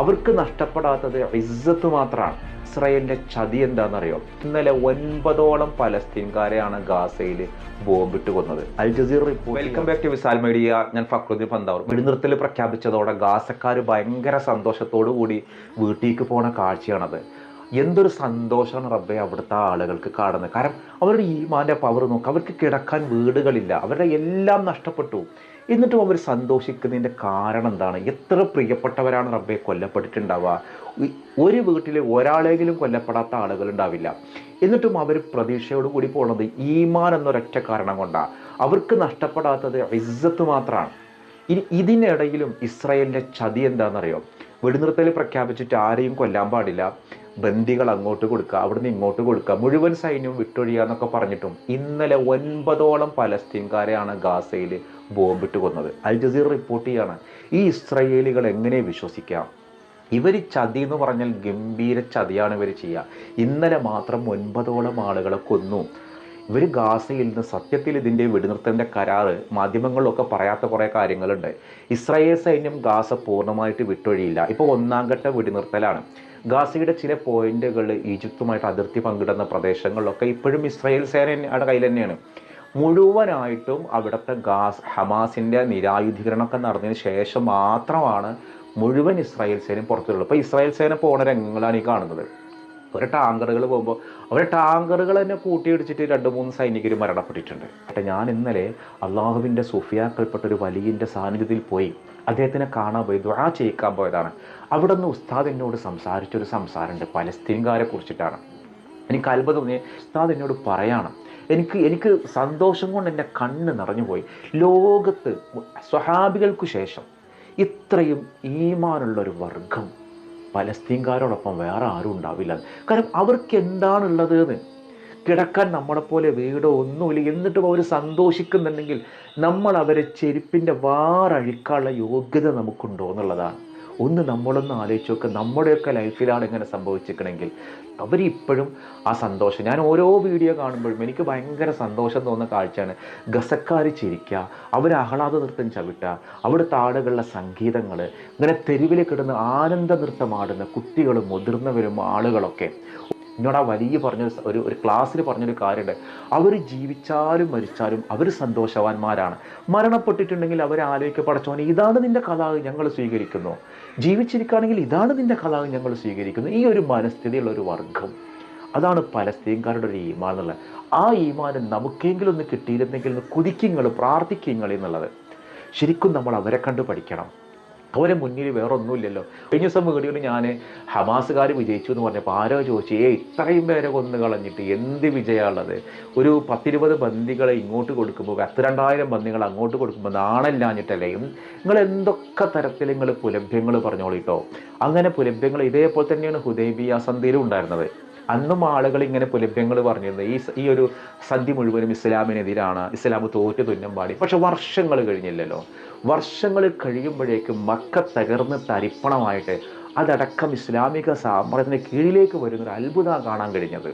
അവർക്ക് നഷ്ടപ്പെടാത്തത് ഇസ്സത്ത് മാത്രമാണ്. ഇസ്രയേലിന്റെ ചതി എന്താണെന്നറിയോ? ഇന്നലെ ഒൻപതോളം പലസ്തീൻകാരെയാണ് ഗാസയിൽ ബോംബിട്ട് കൊന്നത്. Al Jazeera report welcome back to Visal media ഞാൻ ഫക്രുദ്ദീൻ പന്താവർ. വെടിനിർത്തൽ പ്രഖ്യാപിച്ചതോടെ ഗാസക്കാർ ഭയങ്കര സന്തോഷത്തോടു കൂടി വീട്ടിലേക്ക് പോണ കാഴ്ചയാണത്. എന്തൊരു സന്തോഷമാണ് റബ്ബെ അവിടുത്തെ ആളുകൾക്ക് കാണുന്നത് കാരണം അവരുടെ ഈമാന്റെ പവർ നോക്കുക അവർക്ക് കിടക്കാൻ വീടുകളില്ല. അവരുടെ എല്ലാം നഷ്ടപ്പെട്ടു. എന്നിട്ടും അവർ സന്തോഷിക്കുന്നതിന്റെ കാരണം എന്താണ്? എത്ര പ്രിയപ്പെട്ടവരാണ് റബ്ബെ കൊല്ലപ്പെട്ടിട്ടുണ്ടാവുക? ഒരു വീട്ടിൽ ഒരാളെങ്കിലും കൊല്ലപ്പെടാത്ത ആളുകൾ ഉണ്ടാവില്ല. എന്നിട്ടും അവർ പ്രതീക്ഷയോട് കൂടി പോകുന്നത് ഈമാൻ എന്നൊരൊറ്റ കാരണം കൊണ്ടാണ് അവർക്ക് നഷ്ടപ്പെടാത്തത് ഇസ്സത്ത് മാത്രമാണ്. ഇനി ഇതിനിടയിലും ഇസ്രയേലിന്റെ ചതി എന്താണെന്നറിയോ? വെടിനിർത്തൽ പ്രഖ്യാപിച്ചിട്ട് ആരെയും കൊല്ലാൻ പാടില്ല. ബന്ദികൾ അങ്ങോട്ട് കൊടുക്കുക അവിടുന്ന് ഇങ്ങോട്ട് കൊടുക്കുക മുഴുവൻ സൈന്യവും വിട്ടൊഴിയുക എന്നൊക്കെ പറഞ്ഞിട്ടും ഇന്നലെ ഒൻപതോളം പലസ്തീൻകാരെയാണ് ഗാസയിൽ ബോംബിട്ട് കൊന്നത്. അൽ ജസീർ റിപ്പോർട്ട് ചെയ്യാണ് ഈ ഇസ്രയേലികൾ എങ്ങനെ വിശ്വസിക്കാം? ഇവർ ചതി എന്ന് പറഞ്ഞാൽ ഗംഭീര ചതിയാണ് ഇവർ ചെയ്യുക ഇന്നലെ മാത്രം ഒൻപതോളം ആളുകളെ കൊന്നു. ഇവർ ഗാസയിൽ നിന്ന് സത്യത്തിൽ ഇതിന്റെ വെടിനിർത്തലിന്റെ കരാറ് മാധ്യമങ്ങളിലൊക്കെ പറയാത്ത കുറേ കാര്യങ്ങളുണ്ട്. ഇസ്രായേൽ സൈന്യം ഗാസ പൂർണമായിട്ട് വിട്ടൊഴിയില്ല. ഇപ്പോൾ ഒന്നാം ഘട്ട വെടിനിർത്തലാണ്. ഗാസയുടെ ചില പോയിന്റുകൾ ഈജിപ്തുമായിട്ട് അതിർത്തി പങ്കിടുന്ന പ്രദേശങ്ങളിലൊക്കെ ഇപ്പോഴും ഇസ്രായേൽ സേനയുടെ കയ്യിൽ തന്നെയാണ്. മുഴുവനായിട്ടും അവിടുത്തെ ഗാസ് ഹമാസിന്റെ നിരായുധീകരണമൊക്കെ നടന്നതിന് ശേഷം മാത്രമാണ് മുഴുവൻ ഇസ്രായേൽ സേനയും പുറത്തുള്ളത്. ഇപ്പോൾ ഇസ്രായേൽ സേന പോണ രംഗങ്ങളാണ് ഈ കാണുന്നത്. ഒരു ടാങ്കറുകൾ പോകുമ്പോൾ അവരെ ടാങ്കറുകൾ തന്നെ കൂട്ടിയിടിച്ചിട്ട് രണ്ട് മൂന്ന് സൈനികർ മരണപ്പെട്ടിട്ടുണ്ട്. പക്ഷേ ഞാൻ ഇന്നലെ അള്ളാഹുവിന്റെ സുഫിയാക്കൾപ്പെട്ട ഒരു വലിയന്റെ സാന്നിധ്യത്തിൽ പോയി അദ്ദേഹത്തിനെ കാണാൻ പോയി ദ്വാ ചെയ്യിക്കാൻ പോയതാണ്. അവിടെ നിന്ന് ഉസ്താദ് എന്നോട് സംസാരിച്ചൊരു സംസാരമുണ്ട് പലസ്തീൻകാരെ കുറിച്ചിട്ടാണ്. എനിക്ക് അത്ഭുതം തോന്നി. ഉസ്താദ് എന്നോട് പറയണം എനിക്ക് എനിക്ക് സന്തോഷം കൊണ്ട് എന്റെ കണ്ണ് നിറഞ്ഞു പോയി. ലോകത്ത് സ്വഹാബികൾക്ക് ശേഷം ഇത്രയും ഈമാനുള്ള ഒരു വർഗം പലസ്തീൻകാരോടൊപ്പം വേറെ ആരും ഉണ്ടാവില്ല. കാരണം അവർക്ക് എന്താണുള്ളത് എന്ന്. കിടക്കാൻ നമ്മളെ പോലെ വീടോ ഒന്നുമില്ല. എന്നിട്ടും അവർ സന്തോഷിക്കുന്നുണ്ടെങ്കിൽ നമ്മൾ അവരെ ചെരുപ്പിന്റെ വാറഴിക്കാനുള്ള യോഗ്യത നമുക്കുണ്ടോ എന്നുള്ളതാണ്. ഒന്ന് നമ്മളൊന്ന് ആലോചിച്ച് നോക്കുക നമ്മുടെയൊക്കെ ലൈഫിലാണ് ഇങ്ങനെ സംഭവിച്ചിരിക്കണമെങ്കിൽ അവരിപ്പോഴും ആ സന്തോഷം. ഞാൻ ഓരോ വീഡിയോ കാണുമ്പോഴും എനിക്ക് ഭയങ്കര സന്തോഷം തോന്നുന്ന കാഴ്ചയാണ്. ഗസക്കാർ ചിരിക്കുക അവർ ആഹ്ലാദ നൃത്തം ചവിട്ടുക അവിടുത്തെ ആളുകളുടെ സംഗീതങ്ങൾ ഇങ്ങനെ തെരുവിൽ കിടന്ന് ആനന്ദ നൃത്തമാടുന്ന കുട്ടികളും മുതിർന്നവരും ആളുകളൊക്കെ എന്നോട് ആ വലിയ പറഞ്ഞൊരു ഒരു ഒരു ക്ലാസ്സിൽ പറഞ്ഞൊരു കാര്യമുണ്ട്. അവർ ജീവിച്ചാലും മരിച്ചാലും അവർ സന്തോഷവാന്മാരാണ്. മരണപ്പെട്ടിട്ടുണ്ടെങ്കിൽ അവർ ആലോചിക്കുക ഇതാണ് നിന്റെ കഥ ഞങ്ങൾ സ്വീകരിക്കുന്നു. ജീവിച്ചിരിക്കുകയാണെങ്കിൽ ഇതാണ് നിന്റെ കഥ ഞങ്ങൾ സ്വീകരിക്കുന്നു. ഈ ഒരു മനസ്ഥിതിയുള്ള ഒരു വർഗം. അതാണ് പലസ്തീൻകാരുടെ ഒരു ഈമാൻ എന്നുള്ളത്. ആ ഈമാനം നമുക്കെങ്കിലും ഒന്ന് കിട്ടിയിരുന്നെങ്കിൽ ഒന്ന് കുതിക്കുങ്ങൾ പ്രാർത്ഥിക്കുങ്ങൾ എന്നുള്ളത്. ശരിക്കും നമ്മൾ അവരെ കണ്ട് പഠിക്കണം. അവരെ മുന്നിൽ വേറെ ഒന്നുമില്ലല്ലോ കഴിഞ്ഞ ദിവസം വീഡിയോയിൽ ഞാൻ ഹമാസുകാർ വിജയിച്ചു എന്ന് പറഞ്ഞപ്പോൾ ആരോ ചോദിച്ചു ഏ ഇത്രയും പേരെ കൊന്നു കളഞ്ഞിട്ട് എന്ത് വിജയമുള്ളത് ഒരു പത്തിരുപത് ബന്ദികളെ ഇങ്ങോട്ട് കൊടുക്കുമ്പോൾ പത്ത് രണ്ടായിരം ബന്ദികൾ അങ്ങോട്ട് കൊടുക്കുമ്പോൾ നാണല്ലാഞ്ഞിട്ടല്ലേ? നിങ്ങൾ എന്തൊക്കെ തരത്തിൽ നിങ്ങൾ പുലഭ്യങ്ങൾ പറഞ്ഞോളിട്ടോ? അങ്ങനെ പുലഭ്യങ്ങൾ ഇതേപോലെ തന്നെയാണ് ഹുദൈബിയ സന്ധിയിലും ഉണ്ടായിരുന്നത്. അന്നും ആളുകൾ ഇങ്ങനെ പുലഭ്യങ്ങൾ പറഞ്ഞിരുന്നത് ഈ ഈ ഒരു സന്ധി മുഴുവനും ഇസ്ലാമിനെതിരാണ്. ഇസ്ലാം തോറ്റ് തുന്നം പാടി. പക്ഷെ വർഷങ്ങൾ കഴിഞ്ഞില്ലല്ലോ. വർഷങ്ങൾ കഴിയുമ്പോഴേക്കും മക്ക തകർന്ന് തരിപ്പണമായിട്ട് അതടക്കം ഇസ്ലാമിക സാമ്രാജ്യത്തിന് കീഴിലേക്ക് വരുന്നൊരു അത്ഭുതം കാണാൻ കഴിഞ്ഞത്.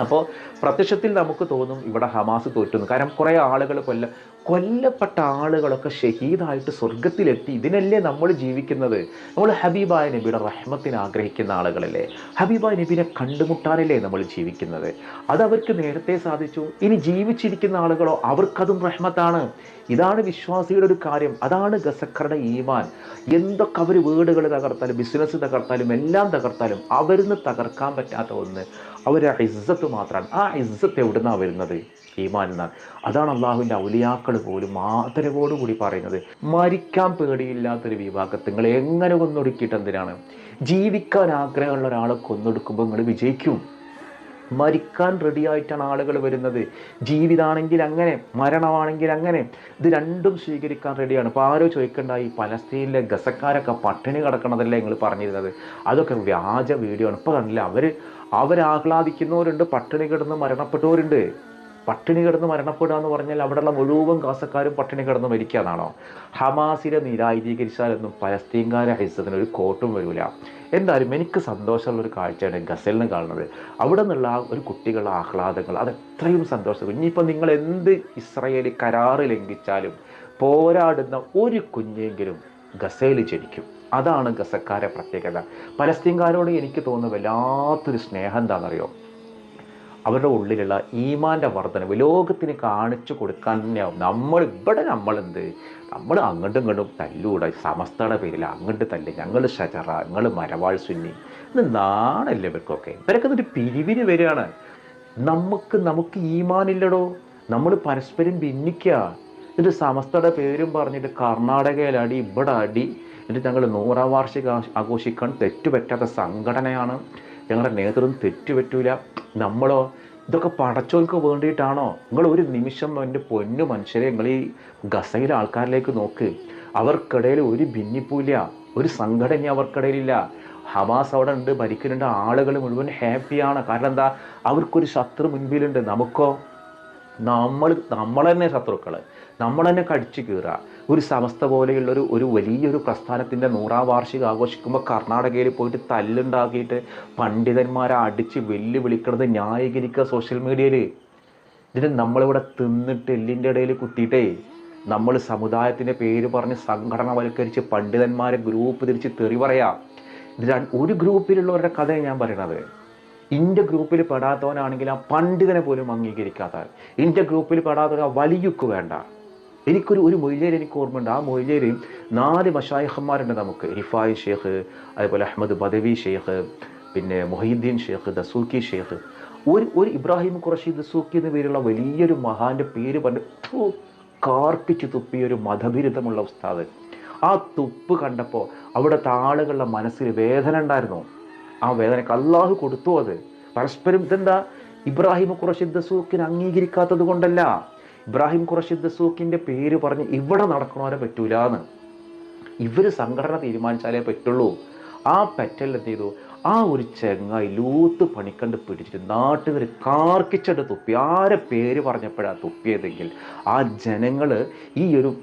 അപ്പോൾ പ്രത്യക്ഷത്തിൽ നമുക്ക് തോന്നും ഇവിടെ ഹമാസ് തോറ്റുന്നു. കാരണം കുറേ ആളുകൾ കൊല്ല കൊല്ലപ്പെട്ട ആളുകളൊക്കെ ഷഹീദായിട്ട് സ്വർഗത്തിലെത്തി ഇതിനല്ലേ നമ്മൾ ജീവിക്കുന്നത്? നമ്മൾ ഹബീബായ നബിയുടെ റഹ്മത്തിന് ആഗ്രഹിക്കുന്ന ആളുകളല്ലേ? ഹബീബായ നബിനെ കണ്ടുമുട്ടാനല്ലേ നമ്മൾ ജീവിക്കുന്നത്? അതവർക്ക് നേരത്തെ സാധിച്ചു. ഇനി ജീവിച്ചിരിക്കുന്ന ആളുകളോ അവർക്കതും റഹ്മത്താണ്. ഇതാണ് വിശ്വാസിയുടെ ഒരു കാര്യം. അതാണ് ഗസക്കറുടെ ഈമാൻ. എന്തൊക്കെ അവർ വീടുകൾ തകർത്താലും ബിസിനസ് തകർത്താലും എല്ലാം തകർത്താലും അവരിന്ന് തകർക്കാൻ പറ്റാത്ത ഒന്ന് അവരെ ഇസ്സത്ത് മാത്രമാണ്. ആ ഇസ്സത്ത് എവിടുന്നാണ് വരുന്നത്? ഈമാൻ എന്നാണ്. അതാണ് അള്ളാഹുവിന്റെ ഔലിയാക്കൾ പോലും ആദരവോടുകൂടി പറയുന്നത്. മരിക്കാൻ പേടിയില്ലാത്തൊരു വിഭാഗത്തെ നിങ്ങൾ എങ്ങനെ കൊന്നൊടുക്കിയിട്ട് എന്തിനാണ്? ജീവിക്കാൻ ആഗ്രഹമുള്ള ഒരാളെ കൊന്നൊടുക്കുമ്പോൾ നിങ്ങൾ വിജയിക്കും. മരിക്കാൻ റെഡിയായിട്ടാണ് ആളുകൾ വരുന്നത്. ജീവിതാണെങ്കിൽ അങ്ങനെ മരണമാണെങ്കിൽ അങ്ങനെ. ഇത് രണ്ടും സ്വീകരിക്കാൻ റെഡിയാണ് ഇപ്പോൾ ആരോ ചോദിക്കണ്ടായി പലസ്തീനിലെ ഗസക്കാരൊക്കെ പട്ടിണി കിടക്കണതല്ലേ നിങ്ങൾ പറഞ്ഞിരുന്നത്? അതൊക്കെ വ്യാജ വീഡിയോ ആണ്. ഇപ്പോൾ കണ്ടില്ല അവർ അവരാഹ്ലാദിക്കുന്നവരുണ്ട് പട്ടിണി കിടന്ന് മരണപ്പെട്ടവരുണ്ട്. പട്ടിണി കിടന്ന് മരണപ്പെടുക എന്ന് പറഞ്ഞാൽ അവിടെയുള്ള മുഴുവൻ ഗാസക്കാരും പട്ടിണി കിടന്ന് മരിക്കാന്നാണോ ഹമാസിനെ നിരായുധീകരിച്ചാലൊന്നും പലസ്തീൻകാരെ ഹൈസത്തിന് ഒരു കോട്ടും വരില്ല എന്തായാലും എനിക്ക് സന്തോഷമുള്ള ഒരു കാഴ്ചയാണ് ഗസലിന് കാണുന്നത്. അവിടെ നിന്നുള്ള ആ ഒരു കുട്ടികളുടെ ആഹ്ലാദങ്ങൾ അത് എത്രയും സന്തോഷം. ഇനിയിപ്പോൾ നിങ്ങൾ എന്ത് ഇസ്രയേലി കരാറ് ലംഘിച്ചാലും പോരാടുന്ന ഒരു കുഞ്ഞെങ്കിലും ഗസയിൽ ജനിക്കും. അതാണ് ഗസക്കാരെ പ്രത്യേകത. പലസ്തീൻകാരോട് എനിക്ക് തോന്നുന്ന വല്ലാത്തൊരു സ്നേഹം എന്താണെന്നറിയോ? അവരുടെ ഉള്ളിലുള്ള ഈമാന്റെ വർധനവ് ലോകത്തിന് കാണിച്ചു കൊടുക്കാൻ തന്നെയാവും. നമ്മൾ ഇവിടെ നമ്മളെന്ത്? നമ്മൾ അങ്ങോട്ടും ഇങ്ങോട്ടും തല്ലൂടെ സമസ്തയുടെ പേരിൽ അങ്ങോട്ട് തല്ല്. ഞങ്ങൾ ഷജറ ഞങ്ങൾ മരവാൾ സുന്നി. ഇത് നാണല്ലേ ഇവർക്കൊക്കെ ഇവരൊക്കെ ഒരു പിരിവിന് വരികയാണ്. നമുക്ക് നമുക്ക് ഈമാനില്ലടോ. നമ്മൾ പരസ്പരം ഭിന്നിക്കുക. എന്നിട്ട് സമസ്തയുടെ പേരും പറഞ്ഞിട്ട് കർണാടകയിൽ അടി ഇവിടെ അടി. എന്നിട്ട് ഞങ്ങൾ നൂറാം വാർഷിക ആഘോഷിക്കാൻ തെറ്റുപറ്റാത്ത സംഘടനയാണ്. ഞങ്ങളുടെ നേതൃത്വം തെറ്റുപറ്റൂല നമ്മളോ? ഇതൊക്കെ പടച്ചോൽക്ക് വേണ്ടിയിട്ടാണോ? നിങ്ങൾ ഒരു നിമിഷം എന്റെ പൊന്നു മനുഷ്യരെ നിങ്ങൾ ഈ ഗസയിലെ ആൾക്കാരിലേക്ക് നോക്ക്. അവർക്കിടയിൽ ഒരു ഭിന്നിപ്പൂല ഒരു സംഘടന അവർക്കിടയിലില്ല. ഹമാസ് അവിടെ ഉണ്ട് ഭരിക്കുന്നുണ്ട്. ആളുകൾ മുഴുവൻ ഹാപ്പിയാണ് കാരണം എന്താ? അവർക്കൊരു ശത്രു മുൻപിലുണ്ട്. നമുക്കോ? നമ്മൾ നമ്മൾ തന്നെ ശത്രുക്കൾ നമ്മൾ തന്നെ കടിച്ചു കീറുക. ഒരു സമസ്ത പോലെയുള്ളൊരു ഒരു വലിയൊരു പ്രസ്ഥാനത്തിന്റെ നൂറാം വാർഷികം ആഘോഷിക്കുമ്പോൾ കർണാടകയിൽ പോയിട്ട് തല്ലുണ്ടാക്കിയിട്ട് പണ്ഡിതന്മാരെ അടിച്ച് വെല്ലുവിളിക്കുന്നത് ന്യായീകരിക്കുക സോഷ്യൽ മീഡിയയിൽ. ഇതിന് നമ്മളിവിടെ തിന്നിട്ട് എല്ലിന്റെ ഇടയിൽ കുത്തിയിട്ടേ നമ്മൾ സമുദായത്തിന്റെ പേര് പറഞ്ഞ് സംഘടനവൽക്കരിച്ച് പണ്ഡിതന്മാരെ ഗ്രൂപ്പ് തിരിച്ച് തെറി പറയാം. ഒരു ഗ്രൂപ്പിലുള്ളവരുടെ കഥയാണ് ഞാൻ പറയണത്. ഇന്റെ ഗ്രൂപ്പിൽ പെടാത്തവനാണെങ്കിൽ ആ പണ്ഡിതനെ പോലും അംഗീകരിക്കാത്ത ഇന്റെ ഗ്രൂപ്പിൽ പെടാത്തവൻ വലിയുക്ക് വേണ്ട. എനിക്കൊരു ഒരു മൊയ്ലേരെ എനിക്ക് ഓർമ്മയുണ്ട്. ആ മൊയ്ലേരെയും നാല് മഷായഹന്മാരുണ്ട് നമുക്ക്. റിഫായ് ഷേഖ് അതേപോലെ അഹമ്മദ് ബദവി ഷേഖ് പിന്നെ മൊഹീദ്ദീൻ ഷേഖ് ദസൂക്കി ഷേഖ്. ഒരു ഒരു ഇബ്രാഹിം ഖുറഷി ദസൂക്കി എന്ന പേരുള്ള വലിയൊരു മഹാന്റെ പേര് പറഞ്ഞ് കാർപ്പിച്ച് തുപ്പിയ ഒരു മതബിരുദമുള്ള ഉസ്താദ്. ആ തുപ്പ് കണ്ടപ്പോൾ അവിടുത്തെ ആളുകളുടെ മനസ്സിൽ വേദന ഉണ്ടായിരുന്നു. ആ വേദനക്ക് അള്ളാഹു കൊടുത്തു അത്. പരസ്പരം ഇതെന്താ? ഇബ്രാഹിം ഖുറഷി ദസൂക്കിന് അംഗീകരിക്കാത്തത് കൊണ്ടല്ല. ഇബ്രാഹിം ഖുറഷിദ് ദസൂക്കിന്റെ പേര് പറഞ്ഞ് ഇവിടെ നടക്കണവരെ പറ്റൂല എന്ന് ഇവർ സംഘടന തീരുമാനിച്ചാലേ പറ്റുള്ളൂ. ആ പറ്റൽ എന്ത് ചെയ്തു? ആ ഒരു ചെങ്ങായി ലൂത്ത് പണിക്കണ്ട് പിടിച്ചിട്ട് നാട്ടുകാർ കാർക്കിച്ചിട്ട് തുപ്പി. ആരെ പേര് പറഞ്ഞപ്പോഴാണ് തുപ്പിയതെങ്കിൽ? ആ ജനങ്ങൾ ഈ ഒരു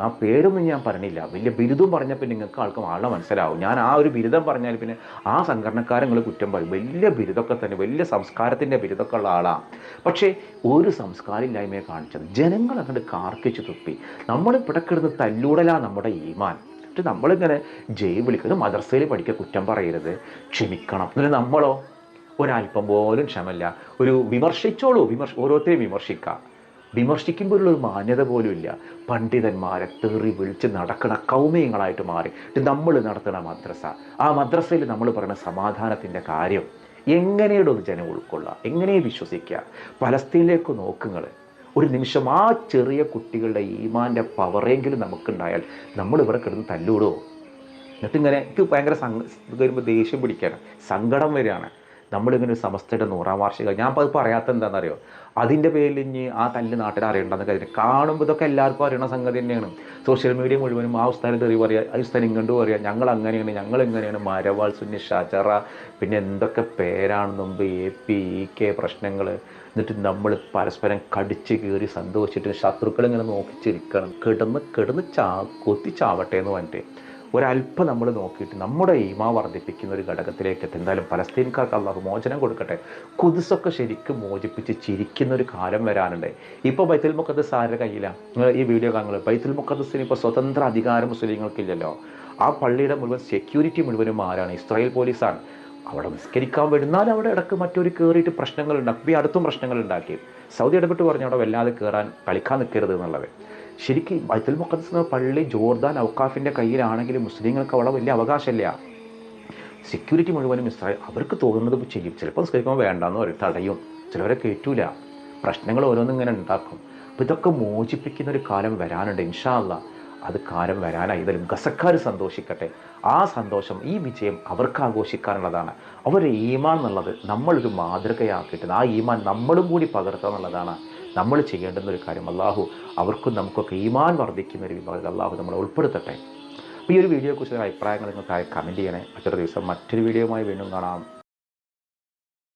ആ പേരൊന്നും ഞാൻ പറഞ്ഞില്ല. വലിയ ബിരുദം പറഞ്ഞപ്പോൾ നിങ്ങൾക്ക് ആൾക്ക് ആളെ മനസ്സിലാവും. ഞാൻ ആ ഒരു ബിരുദം പറഞ്ഞാൽ പിന്നെ ആ സംഘടനക്കാരെ നിങ്ങൾ കുറ്റം പറയും. വലിയ ബിരുദമൊക്കെ തന്നെ വലിയ സംസ്കാരത്തിന്റെ ബിരുദമൊക്കെ ഉള്ള ആളാണ് പക്ഷേ ഒരു സംസ്കാരമില്ലായ്മയെ കാണിച്ചത് ജനങ്ങൾ അങ്ങോട്ട് കാർക്കിച്ച് തുപ്പി. നമ്മൾ ഇവിടെ കിടന്ന് തല്ലൂടലാ നമ്മുടെ ഈമാൻ. എന്നിട്ട് നമ്മളിങ്ങനെ ജയ് വിളിക്കുന്നത് മദർസയിൽ പഠിക്കുക കുറ്റം പറയരുത്. ക്ഷമിക്കണം. എന്നിട്ട് നമ്മളോ? ഒരല്പം പോലും ക്ഷമല്ല ഒരു വിമർശിച്ചോളൂ. വിമർശ ഓരോരുത്തരെയും വിമർശിക്കാം. വിമർശിക്കുമ്പോഴുള്ള ഒരു മാന്യത പോലുമില്ല പണ്ഡിതന്മാരെ തെറി വിളിച്ച് നടക്കണ കൗമയങ്ങളായിട്ട് മാറി. നമ്മൾ നടത്തുന്ന മദ്രസ. ആ മദ്രസയിൽ നമ്മൾ പറയുന്ന സമാധാനത്തിന്റെ കാര്യം എങ്ങനെയുടെ ഒരു ജനം ഉൾക്കൊള്ളുക എങ്ങനെ വിശ്വസിക്കുക. പലസ്തീനിലേക്ക് നോക്കുങ്ങൾ ഒരു നിമിഷം ആ ചെറിയ കുട്ടികളുടെ ഈമാന്റെ പവറെങ്കിലും നമുക്കുണ്ടായാൽ നമ്മൾ ഇവിടെ കിടന്ന് തല്ലൂടോ എന്നിട്ട് ഇങ്ങനെ എനിക്ക് ഭയങ്കര സങ്ക വരുമ്പോൾ ദേഷ്യം പിടിക്കുകയാണ് സങ്കടം വരികയാണ്. നമ്മളിങ്ങനെ ഒരു സമസ്തയുടെ നൂറാം വാർഷികം ഞാൻ അത് പറയാത്ത എന്താണെന്നറിയോ? അതിന്റെ പേരിൽ ഇനി ആ തല്ല് നാട്ടിൽ അറിയണ്ടെന്ന് കാര്യം കാണുമ്പോൾ ഇതൊക്കെ എല്ലാവർക്കും അറിയണ സംഗതി തന്നെയാണ്. സോഷ്യൽ മീഡിയ മുഴുവനും ആ ഉസ്താനെ തെറി പറയുക ആ ഉസ്താൻ ഇങ്ങോട്ട് പറയുക ഞങ്ങൾ അങ്ങനെയാണ് ഞങ്ങൾ എങ്ങനെയാണ് മരവാൾ സുന്നി ഷാചറ പിന്നെ എന്തൊക്കെ പേരാണ് മുമ്പ് എ പി ഇ കെ പ്രശ്നങ്ങൾ എന്നിട്ട് നമ്മൾ പരസ്പരം കടിച്ച് കീറി സന്തോഷിച്ചിട്ട് ശത്രുക്കൾ ഇങ്ങനെ നോക്കിച്ചിരിക്കണം കിടന്ന് കിടന്ന് ചാ കൊത്തി ചാവട്ടെ എന്ന് പറഞ്ഞിട്ട്. ഒരല്പം നമ്മൾ നോക്കിയിട്ട് നമ്മുടെ ഈമ വർദ്ധിപ്പിക്കുന്ന ഒരു ഘടകത്തിലേക്ക് എത്തി. എന്തായാലും പലസ്തീൻകാർക്ക് അള്ളാഹു മോചനം കൊടുക്കട്ടെ. കുതിസൊക്കെ ശരിക്കും മോചിപ്പിച്ച് ചിരിക്കുന്ന ഒരു കാലം വരാനുണ്ട്. ഇപ്പോൾ ബൈത്തുൽ മുഖദ്സ് ആരുടെ കയ്യിലാണ് ഈ വീഡിയോ കാണുന്നത്? ബൈത്തുൽ മുഖദ്സിന് ഇപ്പോൾ സ്വതന്ത്ര അധികാരം മുസ്ലിങ്ങൾക്കില്ലല്ലോ. ആ പള്ളിയുടെ മുഴുവൻ സെക്യൂരിറ്റി മുഴുവനും ആരാണ്? ഇസ്രായേൽ പോലീസാണ്. അവിടെ നിസ്കരിക്കാൻ വരുന്നാൽ അവിടെ ഇടയ്ക്ക് മറ്റൊരു കയറിയിട്ട് പ്രശ്നങ്ങൾ ഉണ്ടാക്കി അടുത്തും പ്രശ്നങ്ങൾ ഉണ്ടാക്കി സൗദി ഇടപെട്ട് പറഞ്ഞു അവിടെ വല്ലാതെ കയറാൻ കളിക്കാൻ നിൽക്കരുത് എന്നുള്ളത്. ശരിക്കും ബൈത്തുൽ മുഖദ്സ് പള്ളി ജോർദാൻ ഔക്കാഫിന്റെ കയ്യിലാണെങ്കിലും മുസ്ലിങ്ങൾക്ക് അവിടെ വലിയ അവകാശമില്ല. സെക്യൂരിറ്റി മുഴുവനും ഇസ്രായേൽ അവർക്ക് തോന്നുന്നത് ചെയ്യും ചിലപ്പോൾ നിസ്കരിക്കുമ്പോൾ വേണ്ടെന്ന് പറയും തടയും. ചിലവരെ കയറ്റൂല പ്രശ്നങ്ങൾ ഓരോന്നും ഇങ്ങനെ ഉണ്ടാക്കും. അപ്പോൾ ഇതൊക്കെ മോചിപ്പിക്കുന്ന ഒരു കാലം വരാനുണ്ട് ഇൻഷാല്ല അത് കാലം വരാനായി ഇതിലും ഗസക്കാർ സന്തോഷിക്കട്ടെ. ആ സന്തോഷം ഈ വിജയം അവർക്ക് ആഘോഷിക്കാനുള്ളതാണ്. അവരുടെ ഈമാൻ എന്നുള്ളത് നമ്മളൊരു മാതൃകയാക്കിയിട്ട് ആ ഈമാൻ നമ്മളും കൂടി പകർത്തുക എന്നുള്ളതാണ്. നമ്മൾ ചെയ്യേണ്ടുന്ന ഒരു കാര്യം അള്ളാഹു അവർക്കും നമുക്കൊക്കെ ഈമാൻ വർദ്ധിക്കുന്ന ഒരു വിഭാഗത്തിൽ അള്ളാഹു നമ്മളെ ഉൾപ്പെടുത്തട്ടെ. അപ്പോൾ ഈ ഒരു വീഡിയോയെക്കുറിച്ച് അഭിപ്രായങ്ങൾ നിങ്ങൾക്കായി കമന്റ് ചെയ്യണേ. മറ്റൊരു ദിവസം മറ്റൊരു വീഡിയോയുമായി വീണ്ടും കാണാം.